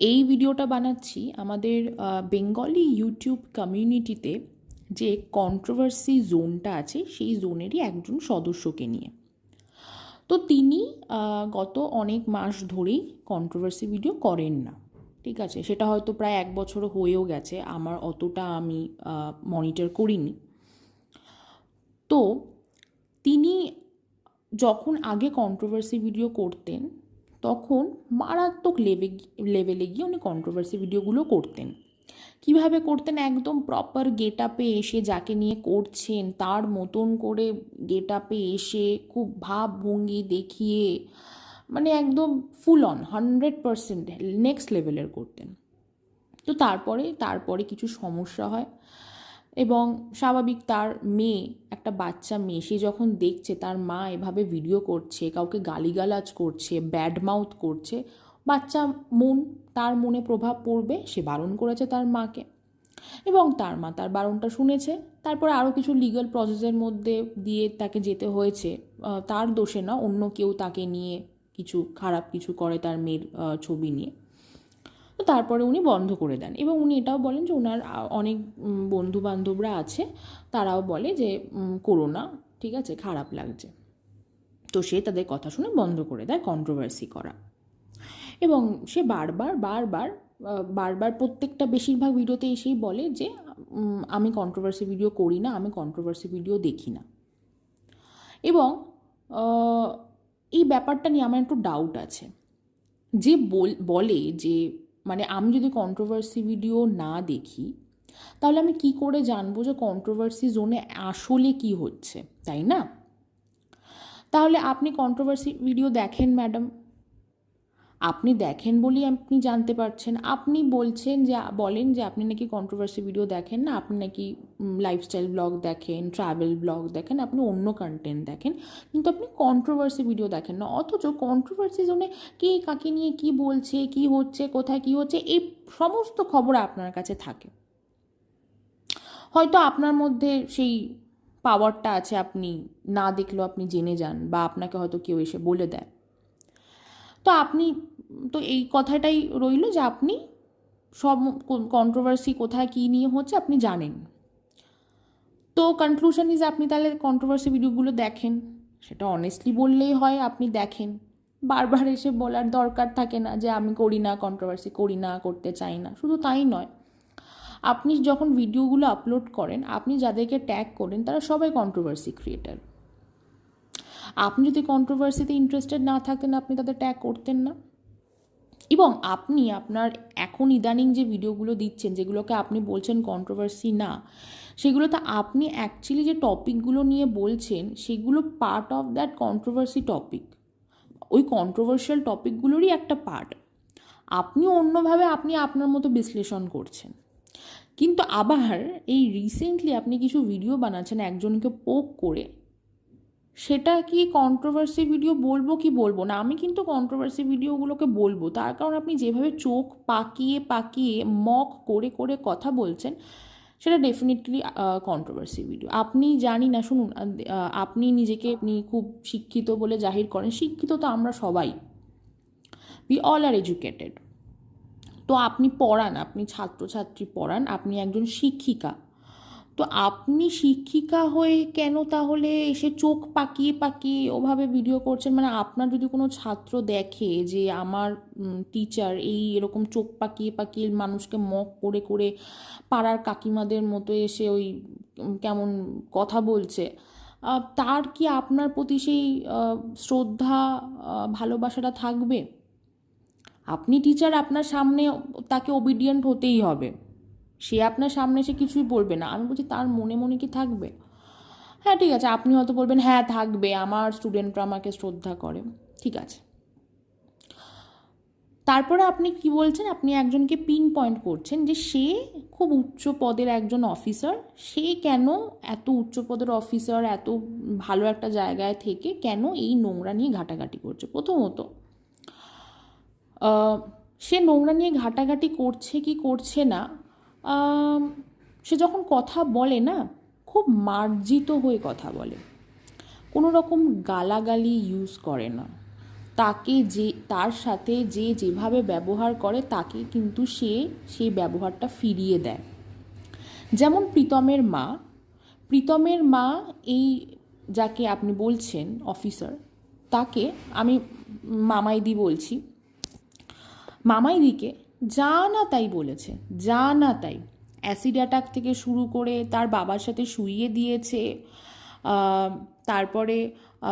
এই ভিডিওটা বানাচ্ছি আমাদের বেঙ্গলি ইউটিউব কমিউনিটিতে যে কন্ট্রোভার্সি জোনটা আছে, সেই জোনেরই একজন সদস্যকে নিয়ে। তো তিনি গত অনেক মাস ধরেই কন্ট্রোভার্সি ভিডিও করেন না, ঠিক আছে? সেটা হয়তো প্রায় এক বছর হয়েও গেছে, আমার অতটা আমি মনিটর করিনি। তো তিনি যখন আগে কন্ট্রোভার্সি ভিডিও করতেন তখন মারাত্মক লেভে লেভেলে গিয়ে উনি কন্ট্রোভার্সি ভিডিওগুলো করতেন। কীভাবে করতেন? একদম প্রপার গেট আপে এসে যাকে নিয়ে করছেন, তার মতন করে গেট আপে এসে খুব ভাবভঙ্গি দেখিয়ে মানে একদম full on hundred percent next লেভেলের করতেন। তো তারপরে তারপরে কিছু সমস্যা হয়। এবং স্বাভাবিক তার মেয়ে, একটা বাচ্চা মেয়ে, সে যখন দেখছে তার মা এভাবে ভিডিও করছে, কাউকে গালিগালাজ করছে ব্যাড মাউথ করছে, বাচ্চা মন, তার মনে প্রভাব পড়বে, সে বারণ করেছে তার মাকে। এবং তার মা তার বারণটা শুনেছে, তারপরে আরও কিছু লিগাল প্রসেসের মধ্যে দিয়ে তাকে যেতে হয়েছে। তার দোষে না, অন্য কেউ তাকে নিয়ে কিছু খারাপ কিছু করে তার মেয়ের ছবি নিয়ে। তো তারপরে উনি বন্ধ করে দেন। এবং উনি এটাও বলেন যে ওনার অনেক বন্ধু বান্ধবরা আছে তারাও বলে যে উম, করো না ঠিক আছে খারাপ লাগছে। তো সে তাদের কথা শুনে বন্ধ করে দেয় কন্ট্রোভার্সি করা। এবং সে বারবার বারবার বারবার প্রত্যেকটা বেশিরভাগ ভিডিওতে এসেই বলে যে আমি কন্ট্রোভার্সি ভিডিও করি না আমি কন্ট্রোভার্সি ভিডিও দেখি না। এবং এই ব্যাপারটা নিয়ে আমার একটু ডাউট আছে। যে বলে যে মানে আমি যদি কন্ট্রোভার্সি ভিডিও না দেখি, তাহলে আমি কি করে জানব যে কন্ট্রোভার্সি জোনে আসলে কি হচ্ছে, তাই না? তাহলে আপনি কন্ট্রোভার্সি ভিডিও দেখেন ম্যাডাম আপনি দেখেন বলেই আপনি জানতে পারছেন। আপনি বলছেন যে, বলেন যে আপনি নাকি কন্ট্রোভার্সি ভিডিও দেখেন না, আপনি নাকি লাইফস্টাইল ব্লগ দেখেন ট্রাভেল ব্লগ দেখেন, আপনি অন্য কন্টেন্ট দেখেন। কিন্তু আপনি কন্ট্রোভার্সি ভিডিও দেখেন না। অথচ কন্ট্রোভার্সি জোনে কে কাকে নিয়ে কি বলছে, কি হচ্ছে, কোথায় কি হচ্ছে, এই সমস্ত খবর আপনার কাছে থাকে। হয়তো আপনার মধ্যে সেই পাওয়ারটা আছে, আপনি না দেখলেও আপনি জেনে যান বা আপনাকে হয়তো কেউ এসে বলে দেয়। তো আপনি, তো এই কথাটাই রইল যে আপনি সব কন্ট্রোভার্সি কোথায় কী নিয়ে হচ্ছে আপনি জানেন। তো কনক্লুশন ইজ আপনি তাহলে কন্ট্রোভার্সি ভিডিওগুলো দেখেন। সেটা অনেস্টলি বললেই হয় আপনি দেখেন। বারবার এসে বলার দরকার থাকে না যে আমি করি না কন্ট্রোভার্সি করি না, করতে চাই না। শুধু তাই নয়, আপনি যখন ভিডিওগুলো আপলোড করেন, আপনি যাদেরকে ট্যাগ করেন, তারা সবাই কন্ট্রোভার্সি ক্রিয়েটার আপনি যদি কন্ট্রোভার্সিতে ইন্টারেস্টেড না থাকতেন আপনি তাদের ট্যাগ করতেন না। এবং আপনি আপনার এখন ইদানিং যে ভিডিওগুলো দিচ্ছেন, যেগুলোকে আপনি বলছেন কন্ট্রোভার্সি না, সেগুলোতে আপনি অ্যাকচুয়ালি যে টপিকগুলো নিয়ে বলছেন, সেগুলো part of that controversy topic ওই কন্ট্রোভার্সিয়াল টপিকগুলোরই একটা পার্ট আপনি অন্যভাবে আপনি আপনার মতো বিশ্লেষণ করছেন। কিন্তু আবার এই রিসেন্টলি আপনি কিছু ভিডিও বানাচ্ছেন, একজনকে পোক করে। সেটা কি কন্ট্রোভার্সি ভিডিও বলব কি বলব না? আমি কিন্তু কন্ট্রোভার্সি ভিডিওগুলোকে বলব। তার কারণ আপনি যেভাবে চোখ পাকিয়ে পাকিয়ে, মক করে করে কথা বলছেন, সেটা ডেফিনেটলি কন্ট্রোভার্সি ভিডিও আপনি জানি না, শুনুন আপনি নিজেকে আপনি খুব শিক্ষিত বলে জাহির করেন। শিক্ষিত তো আমরা সবাই। উই অল আর এডুকেটেড তো আপনি পড়ান, আপনি ছাত্রছাত্রী পড়ান, আপনি একজন শিক্ষিকা। তো আপনি শিক্ষিকা হয়ে কেন তাহলে এসে চোখ পাকিয়ে পাকিয়ে ওভাবে ভিডিও করছেন? মানে আপনার যদি কোনো ছাত্র দেখে যে আমার টিচার এই এরকম চোখ পাকিয়ে পাকিয়ে মানুষকে মক করে করে পাড়ার কাকিমাদের মতো এসে ওই কেমন কথা বলছে তার কি আপনার প্রতি সেই শ্রদ্ধা ভালোবাসাটা থাকবে? আপনি টিচার আপনার সামনে তাকে ওবিডিয়েন্ট হতেই হবে। সে আপনার সামনে এসে কিছুই বলবে না। আমি বলছি, তার মনে মনে কি থাকবে? হ্যাঁ ঠিক আছে। আপনি হয়তো বলবেন হ্যাঁ থাকবে। আমার স্টুডেন্টরা আমাকে শ্রদ্ধা করে। ঠিক আছে। তারপরে আপনি কি বলছেন? আপনি একজনকে পিন পয়েন্ট করছেন যে সে খুব উচ্চ পদের একজন অফিসার সে কেন এত উচ্চ পদের অফিসার এত ভালো একটা জায়গায় থেকে কেন এই নোংরা নিয়ে ঘাটাঘাটি করছে? প্রথমত সে নোংরা নিয়ে ঘাটাঘাটি করছে কি করছে না সে যখন কথা বলে না, খুব মার্জিত হয়ে কথা বলে। কোনো রকম গালাগালি ইউজ করে না। তাকে যে, তার সাথে যে যেভাবে ব্যবহার করে, তাকে কিন্তু সে সেই ব্যবহারটা ফিরিয়ে দেয়। যেমন প্রীতমের মা প্রীতমের মা এই যাকে আপনি বলছেন অফিসার তাকে আমি মামাইদি বলছি। মামাইদিকে যা না তাই বলেছে। যা না তাই। অ্যাসিড অ্যাটাক থেকে শুরু করে তার বাবার সাথে শুইয়ে দিয়েছে তারপরে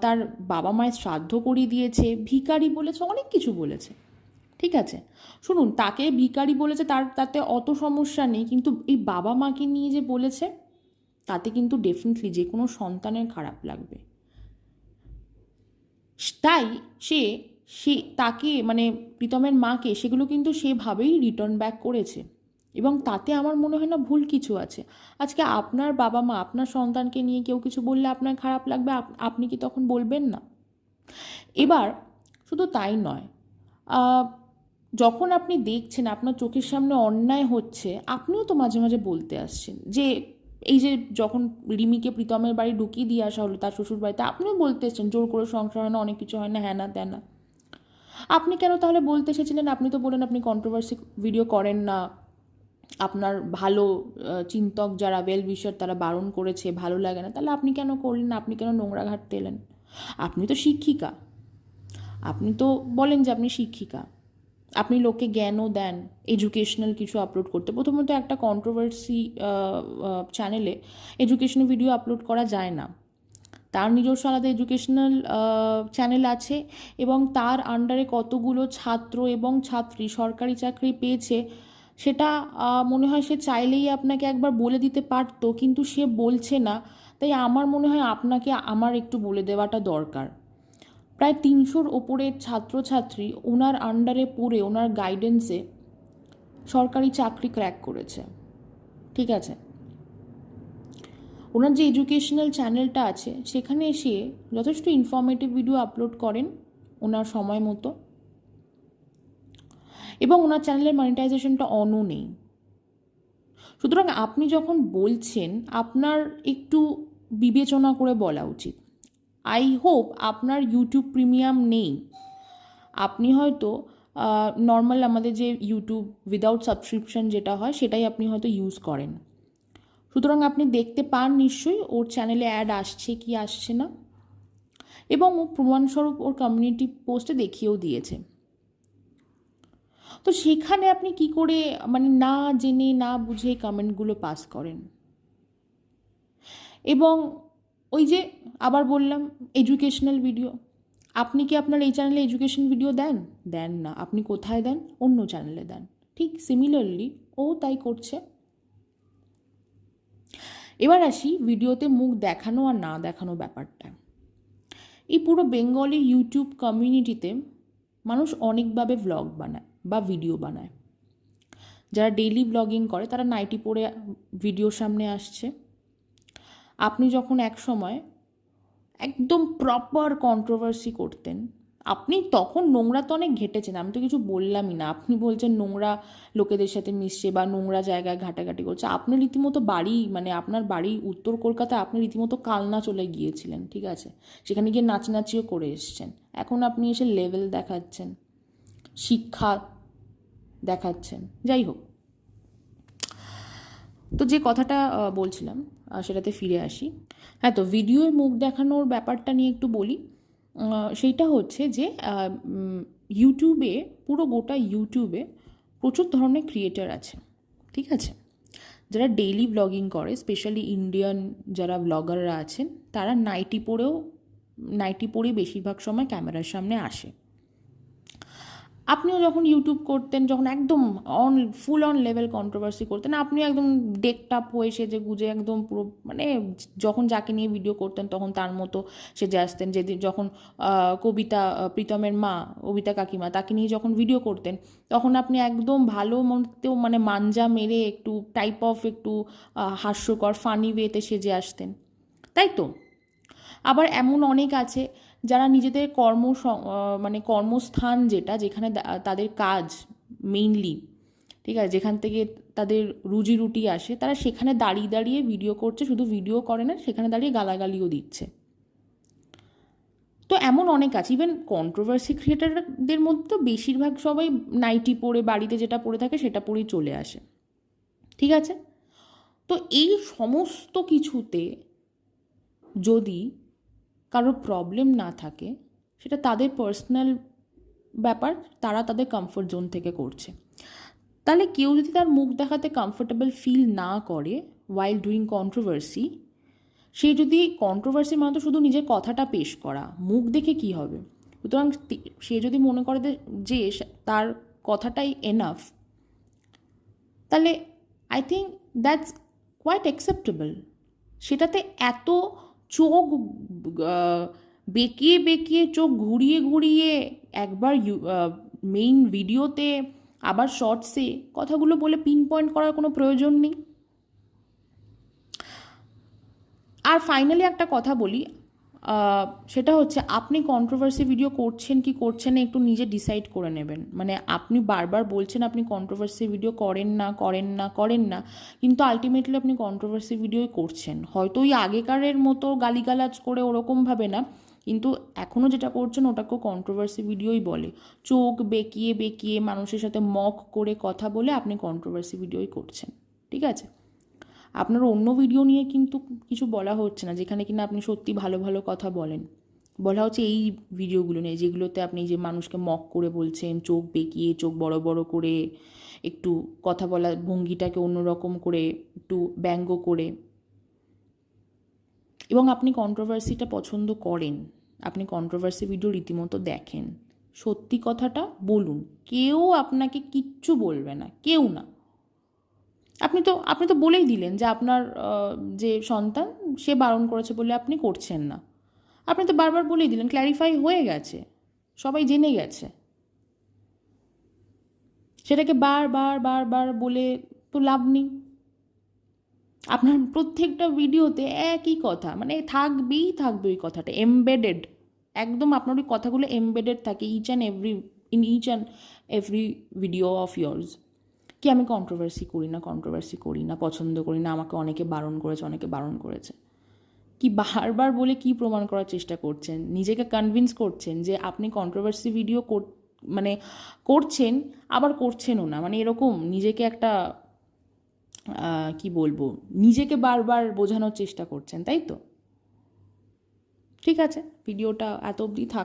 তার বাবা মায়ের শ্রাদ্ধ করিয়ে দিয়েছে, ভিখারি বলেছে, অনেক কিছু বলেছে। ঠিক আছে? শুনুন, তাকে ভিখারি বলেছে, তার তাতে অত সমস্যা নেই, কিন্তু এই বাবা মাকে নিয়ে যে বলেছে, তাতে কিন্তু ডেফিনেটলি যে কোনো সন্তানের খারাপ লাগবে। তাই সে সে, তাকে মানে প্রীতমের মাকে, সেগুলো কিন্তু সেভাবেই রিটার্ন ব্যাক করেছে। এবং তাতে আমার মনে হয় না ভুল কিছু আছে। আজকে আপনার বাবা মা, আপনার সন্তানকে নিয়ে কেউ কিছু বললে আপনার খারাপ লাগবে আপনি কি তখন বলবেন না? এবার শুধু তাই নয় যখন আপনি দেখছেন, আপনার চোখের সামনে অন্যায় হচ্ছে, আপনিও তো মাঝে মাঝে বলতে আসছেন যে, এই যে যখন রিমিকে প্রীতমের বাড়ি ঢুকিয়ে দিয়ে আসা হলো তার শ্বশুর বাড়িতে আপনিও বলতে এসছেন, জোর করে সংসার হয় না, অনেক কিছু হয় না হ্যাঁ না ত্যান। আপনি কেন তাহলে বলতে এসেছিলেন? আপনি তো বলেন আপনি কন্ট্রোভার্সি ভিডিও করেন না। আপনার ভালো চিন্তক যারা ওয়েল উইশার তারা বারণ করেছে, ভালো লাগে না। তাহলে আপনি কেন করলেন আপনি কেন নোংরা ঘাটতে এলেন আপনি তো শিক্ষিকা। আপনি তো বলেন যে আপনি শিক্ষিকা। আপনি লোককে জ্ঞানও দেন এডুকেশনাল কিছু আপলোড করতে। প্রথমত একটা কন্ট্রোভার্সি চ্যানেলে এডুকেশনাল ভিডিও আপলোড করা যায় না। তার নিজস্ব আলাদা এডুকেশনাল চ্যানেল আছে এবং তার আন্ডারে কতগুলো ছাত্র এবং ছাত্রী সরকারি চাকরি পেয়েছে সেটা মনে হয় সে চাইলেই আপনাকে একবার বলে দিতে পারতো, কিন্তু সে বলছে না। তাই আমার মনে হয় আপনাকে আমার একটু বলে দেওয়াটা দরকার। প্রায় তিনশোর ওপরের ছাত্রছাত্রী ওনার আন্ডারে পড়ে, ওনার গাইডেন্সে সরকারি চাকরি ক্র্যাক করেছে। ঠিক আছে? ওনার যে এডুকেশনাল চ্যানেলটা আছে, সেখানে এসে যথেষ্ট ইনফরমেটিভ ভিডিও আপলোড করেন ওনার সময় মতো। এবং ওনার চ্যানেলের মনিটাইজেশনটা অনও নেই। সুতরাং আপনি যখন বলছেন, আপনার একটু বিবেচনা করে বলা উচিত। আই হোপ আপনার ইউটিউব প্রিমিয়াম নেই। আপনি হয়তো নর্মাল আমাদের যে ইউটিউব উইদাউট সাবস্ক্রিপশন যেটা হয়, সেটাই আপনি হয়তো ইউজ করেন। সুতরাং আপনি দেখতে পান নিশ্চয়ই, ওর চ্যানেলে অ্যাড আসছে কি আসছে না। এবং ও প্রমাণস্বরূপ ওর কমিউনিটি পোস্টে দেখিয়েও দিয়েছে। তো সেখানে আপনি কি করে মানে না জেনে, না বুঝে কমেন্টগুলো পাস করেন? এবং ওই যে আবার বললাম এডুকেশনাল ভিডিও আপনি কি আপনার এই চ্যানেলে এডুকেশন ভিডিও দেন? দেন না। আপনি কোথায় দেন? অন্য চ্যানেলে দেন। ঠিক সিমিলারলি ও তাই করছে। এবার আসি ভিডিওতে মুখ দেখানো আর না দেখানো ব্যাপারটা। এই পুরো বেঙ্গলি ইউটিউব কমিউনিটিতে মানুষ অনেকভাবে ভ্লগ বানায় বা ভিডিও বানায়। যারা ডেইলি ব্লগিং করে, তারা নাইটি পরে ভিডিওর সামনে আসছে। আপনি যখন এক সময় একদম প্রপার কন্ট্রোভার্সি করতেন আপনি তখন নোংরা তো অনেক ঘেটেছেন, আমি তো কিছু বললামই না। আপনি বলছেন নোংরা লোকেদের সাথে মিশছে বা নোংরা জায়গায় ঘাটাঘাটি করছে। আপনি রীতিমতো বাড়ি মানে আপনার বাড়ি উত্তর কলকাতায় আপনি রীতিমতো কালনা চলে গিয়েছিলেন, ঠিক আছে? সেখানে গিয়ে নাচানাচিও করে এসছেন। এখন আপনি এসে লেভেল দেখাচ্ছেন, শিক্ষা দেখাচ্ছেন, যাই হোক। তো যে কথাটা বলছিলাম সেটাতে ফিরে আসি। হ্যাঁ তো ভিডিওয় মুখ দেখানোর ব্যাপারটা নিয়ে একটু বলি। সেইটা হচ্ছে যে ইউটিউবে পুরো গোটা ইউটিউবে প্রচুর ধরনের ক্রিয়েটার আছে, ঠিক আছে? যারা ডেইলি ব্লগিং করে স্পেশালি ইন্ডিয়ান যারা ব্লগাররা আছেন, তারা নাইটি পরেও নাইটি পরে বেশিরভাগ সময় ক্যামেরার সামনে আসে। আপনিও যখন ইউটিউব করতেন, যখন একদম on full on level controversy করতেন, আপনিও একদম ডেকটাপ হয়ে সেজে গুজে একদম পুরো মানে যখন যাকে নিয়ে ভিডিও করতেন, তখন তার মতো সেজে আসতেন। যেদিন যখন কবিতা প্রীতমের মা কবিতা কাকিমা, তাকে নিয়ে যখন ভিডিও করতেন, তখন আপনি একদম ভালো মতেও মানে মাঞ্জা মেরে একটু টাইপ অফ একটু হাস্যকর ফানি ওয়েতে সেজে আসতেন। তাই তো? আবার এমন অনেক আছে যারা নিজেদের কর্ম মানে কর্মস্থান যেটা, যেখানে তাদের কাজ মেইনলি ঠিক আছে? যেখান থেকে তাদের রুজি রুটি আসে, তারা সেখানে দাঁড়িয়ে দাঁড়িয়ে ভিডিও করছে, শুধু ভিডিও করে না, সেখানে দাঁড়িয়ে গালাগালিও দিচ্ছে। তো এমন অনেক আছে। ইভেন কন্ট্রোভার্সি ক্রিয়েটারদের মধ্যে তো বেশিরভাগ সবাই নাইটি পরে, বাড়িতে যেটা পরে থাকে, সেটা পরেই চলে আসে। ঠিক আছে? তো এই সমস্ত কিছুতে যদি কারোর প্রবলেম না থাকে, সেটা তাদের পার্সোনাল ব্যাপার, তারা তাদের কমফোর্ট জোন থেকে করছে। তাহলে কেউ যদি তার মুখ দেখাতে কমফোর্টেবল ফিল না করে ওয়াইল ডুইং কন্ট্রোভার্সি সে যদি কন্ট্রোভার্সি মানে তো শুধু নিজের কথাটা পেশ করা, মুখ দেখে কি হবে? সুতরাং সে যদি মনে করে যে তার কথাটাই এনাফ তাহলে I think that's quite acceptable সেটাতে এত চোখ বেঁকিয়ে বেঁকিয়ে, চোখ ঘুরিয়ে ঘুরিয়ে একবার মেইন ভিডিওতে আবার শর্টসে কথাগুলো বলে পিন পয়েন্ট করার কোনো প্রয়োজন নেই। আর ফাইনালি একটা কথা বলি সেটা হচ্ছে আপনি কন্ট্রোভার্সি ভিডিও করছেন কি করছেন না একটু নিজে ডিসাইড করে নেবেন। মানে আপনি বারবার বলছেন আপনি কন্ট্রোভার্সি ভিডিও করেন না করেন না করেন না, কিন্তু আলটিমেটলি আপনি কন্ট্রোভার্সি ভিডিওই করছেন। হয়তো ওই আগেকারের মতো গালিগালাজ করে ওরকমভাবে না, কিন্তু এখনও যেটা করছেন ওটাকেও কন্ট্রোভার্সি ভিডিওই বলে। চোখ বেঁকিয়ে বেঁকিয়ে মানুষের সাথে মক করে কথা বলে আপনি কন্ট্রোভার্সি ভিডিওই করছেন। ঠিক আছে? আপনার অন্য ভিডিও নিয়ে কিন্তু কিছু বলা হচ্ছে না, যেখানে কিনা আপনি সত্যি ভালো ভালো কথা বলেন। বলা হচ্ছে এই ভিডিওগুলো নিয়ে, যেগুলোতে আপনি যে মানুষকে মক করে বলছেন, চোখ বেঁকিয়ে, চোখ বড় বড় করে একটু কথা বলার ভঙ্গিটাকে অন্যরকম করে একটু ব্যঙ্গ করে। এবং আপনি কন্ট্রোভার্সিটা পছন্দ করেন, আপনি কন্ট্রোভার্সি ভিডিও রীতিমতো দেখেন। সত্যি কথাটা বলুন, কেউ আপনাকে কিচ্ছু বলবে না, কেউ না। আপনি তো আপনি তো বলেই দিলেন যে আপনার যে সন্তান সে বারণ করেছে বলে আপনি করছেন না। আপনি তো বারবার বলেই দিলেন ক্ল্যারিফাই হয়ে গেছে, সবাই জেনে গেছে। সেটাকে বারবার বারবার বলে তো লাভ নেই। আপনার প্রত্যেকটা ভিডিওতে একই কথা মানে থাকবেই থাকবে ওই কথাটা এমবেডেড একদম আপনার ওই কথাগুলো এমবেডেড থাকে each and every in each and every video of years কি আমি কন্ট্রোভার্সি করি না কন্ট্রোভার্সি করি না, পছন্দ করি না, আমাকে অনেকে বারণ করেছে, অনেকে বারণ করেছে। কি বারবার বলে কি প্রমাণ করার চেষ্টা করছেন? নিজেকে কনভিন্স করছেন যে আপনি কন্ট্রোভার্সি ভিডিও কর মানে করছেন, আবার করছেনও না। মানে এরকম নিজেকে একটা কি বলব, নিজেকে বারবার বোঝানোর চেষ্টা করছেন, তাই তো? ঠিক আছে ভিডিওটা এত অবধি থাক